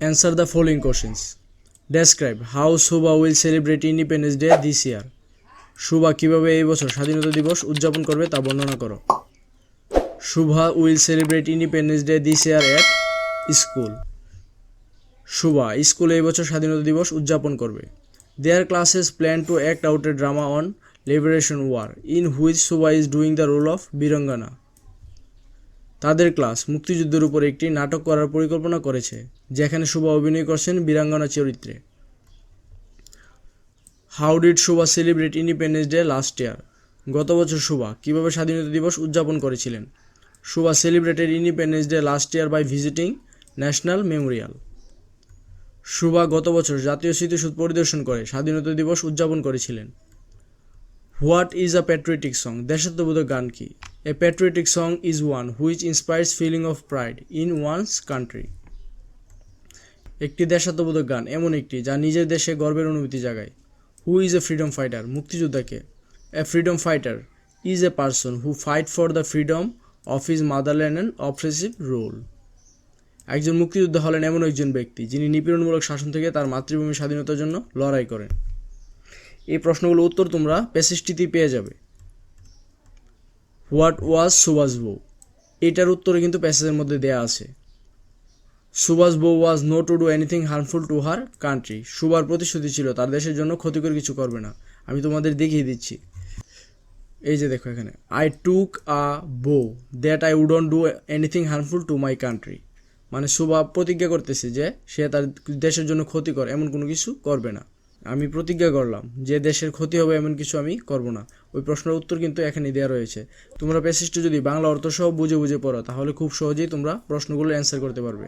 Answer the following questions. Describe how Suba will celebrate Independence Day this year. Shubha কীভাবে এই বছর স্বাধীনতা দিবস উদযাপন করবে তা বর্ণনা করো Shuva will celebrate independence day this year at school Shuva স্কুলে এই বছর স্বাধীনতা দিবস উদযাপন করবে their classes plan to act out a drama on liberation war in which Shuva is doing the role of Birangona তাদের ক্লাস মুক্তিযুদ্ধের উপর একটি নাটক করার পরিকল্পনা করেছে, যেখানে শুভা অভিনয় করছেন বীরাঙ্গনা চরিত্রে। How did Shuva celebrate independence day last year? গত বছর শুভা কীভাবে স্বাধীনতা দিবস উদযাপন করেছিলেন? Shuva celebrated independence day last year by visiting national memorial. Shuva গত বছর জাতীয় স্মৃতিসৌধ পরিদর্শন করে স্বাধীনতা দিবস উদযাপন করেছিলেন। What is a patriotic song দেশাত্মবোধক গান কি? A patriotic song is one which inspires feeling of pride in one's country একটি দেশাত্মবোধক গান, এমন একটি যা নিজের দেশে গর্বের অনুভূতি জাগায়। Who is a freedom fighter মুক্তিযোদ্ধাকে। A freedom fighter is a person who fight for the freedom of his motherland and oppressive rule একজন মুক্তিযোদ্ধা হলেন এমন একজন ব্যক্তি যিনি নিপীড়নমূলক শাসন থেকে তার মাতৃভূমির স্বাধীনতার জন্য লড়াই করেন। এই প্রশ্নগুলোর উত্তর তোমরা প্যাসেজটিতেই পেয়ে যাবে। হোয়াট ওয়াজ সুভাষ বউ এটার উত্তরে কিন্তু প্যাসেজের মধ্যে দেয়া আছে। Shuva's vow was no to do anything harmful to her country সুবার প্রতিশ্রুতি ছিল, তার দেশের জন্য ক্ষতিকর কিছু করবে না। আমি তোমাদের দেখিয়ে দিচ্ছি। এই যে দেখো এখানে। I took a vow that I wouldn't do anything harmful to my country মানে সুভা প্রতিজ্ঞা করতেছে যে সে তার দেশের জন্য ক্ষতিকর, এমন কোনো কিছু করবে না। আমি প্রতিজ্ঞা করলাম যে দেশের ক্ষতি হবে এমন কিছু আমি করব না। ওই প্রশ্নের উত্তর কিন্তু এখানে দেওয়া রয়েছে। তোমরা প্যাসেজটি যদি বাংলা অর্থ সহ বুঝে বুঝে পড়ো, তাহলে খুব সহজেই তোমরা প্রশ্নগুলো অ্যান্সার করতে পারবে।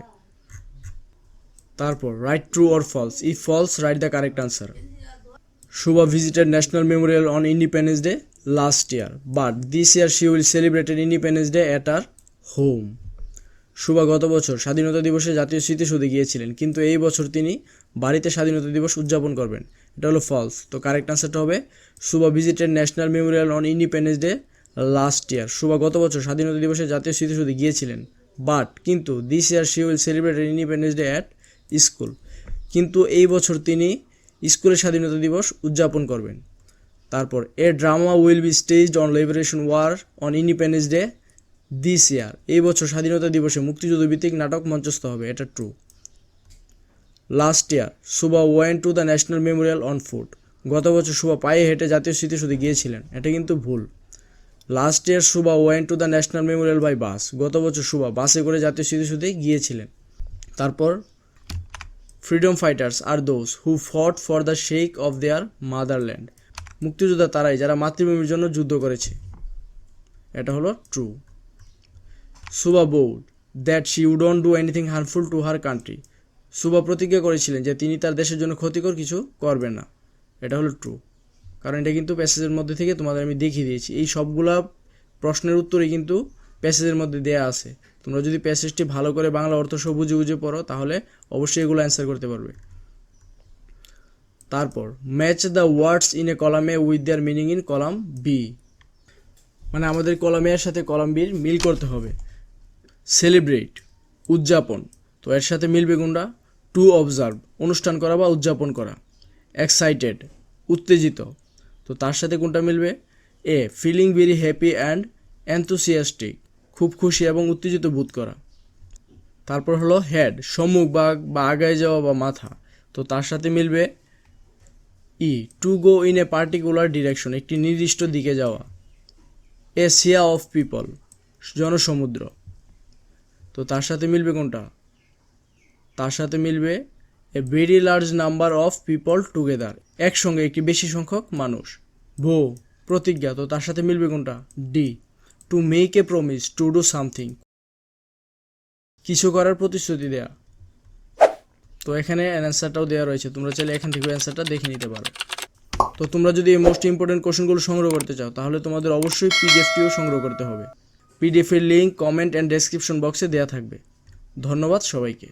তারপর write true or false if false write the correct answer Shuva visited national memorial on independence day last year but this year she will celebrated independence day at her home Shuva গত বছর স্বাধীনতা দিবসে জাতীয় স্মৃতিসৌধে গিয়েছিলেন, কিন্তু এই বছর তিনি বাড়িতে স্বাধীনতা দিবস উদযাপন করবেন। এটা হলো ফলস তো কারেক্ট আনসারটা হবে Shuva visited national memorial on independence day last year Shuva গত বছর স্বাধীনতা দিবসে জাতীয় স্মৃতিসৌধে গিয়েছিলেন বাট কিন্তু this year she will celebrated independence day at school কিন্তু এই বছর তিনি স্কুলের স্বাধীনতা দিবস উদযাপন করবেন। তারপর, a drama will be staged on liberation war on independence day this year এই বছর স্বাধীনতা দিবসে মুক্তিযুদ্ধ ভিত্তিক নাটক মঞ্চস্থ হবে, এটা true last year Shuva went to the national memorial on foot গত বছর সুবা পায়ে হেঁটে জাতীয় স্মৃতিসৌধে গিয়েছিলেন, এটা কিন্তু ভুল. Last year Shuva went to the national memorial by bus গত বছর সুবা বাসে করে জাতীয় স্মৃতিসৌধে গিয়েছিলেন। তারপর freedom fighters are those who fought for the sake of their motherland মুক্তিযোদ্ধা তারাই, যারা মাতৃভূমির জন্য যুদ্ধ করেছে। এটা হলো true Shuva board that she wouldn't do anything harmful to her country. Shuva প্রতিজ্ঞা করেছিলেন যে তিনি তার দেশের জন্য ক্ষতিকর কিছু করবেন না। এটা হলো ট্রু। কারণ এটা কিন্তু প্যাসেজের মধ্যে থেকে তোমাদের আমি দেখিয়ে দিয়েছি। এই সবগুলা প্রশ্নের উত্তরই কিন্তু প্যাসেজের মধ্যে দেয়া আছে। তোমরা যদি প্যাসেজটি ভালো করে বাংলা অর্থ সহ বুঝে বুঝে পড়ো, তাহলে অবশ্যই এগুলো অ্যান্সার করতে পারবে। তারপর match the words in A কলামে with their meaning in column B মানে আমাদের কলাম এর সাথে কলাম বির মিল করতে হবে। সেলিব্রেট উদযাপন। তো এর সাথে মিলবে কোনটা টু অবজার্ভ অনুষ্ঠান করা বা উদযাপন করা। এক্সাইটেড উত্তেজিত। তো তার সাথে কোনটা মিলবে? A feeling very happy and enthusiastic খুব খুশি এবং উত্তেজিত বোধ করা। তারপর হলো হেড সম্মুখ বা বা আগায় যাওয়া বা মাথা। তো তার সাথে মিলবে ই to go in a particular direction একটি নির্দিষ্ট দিকে যাওয়া। এ সিয়া অফ পিপল জনসমুদ্র। তো তার সাথে মিলবে কোনটা? তার সাথে মিলবে a very large number of people together একসঙ্গে একটি বেশি সংখ্যক মানুষ। ভো, প্রতিজ্ঞা, তো তার সাথে মিলবে কোনটা? D to make a promise to do something কিছু করার প্রতিশ্রুতি দেয়া। তো এখানে অ্যান্সারটাও দেওয়া রয়েছে, তোমরা চাইলে এখান থেকে অ্যান্সারটা দেখে নিতে পারো। তো তোমরা যদি এই মোস্ট ইম্পর্টেন্ট কোশ্চেনগুলো সংগ্রহ করতে চাও, তাহলে তোমাদের অবশ্যই পিডিএফটিও সংগ্রহ করতে হবে। পিডিএফের লিঙ্ক কমেন্ট অ্যান্ড ডেসক্রিপশন বক্সে দেওয়া থাকবে। ধন্যবাদ সবাইকে।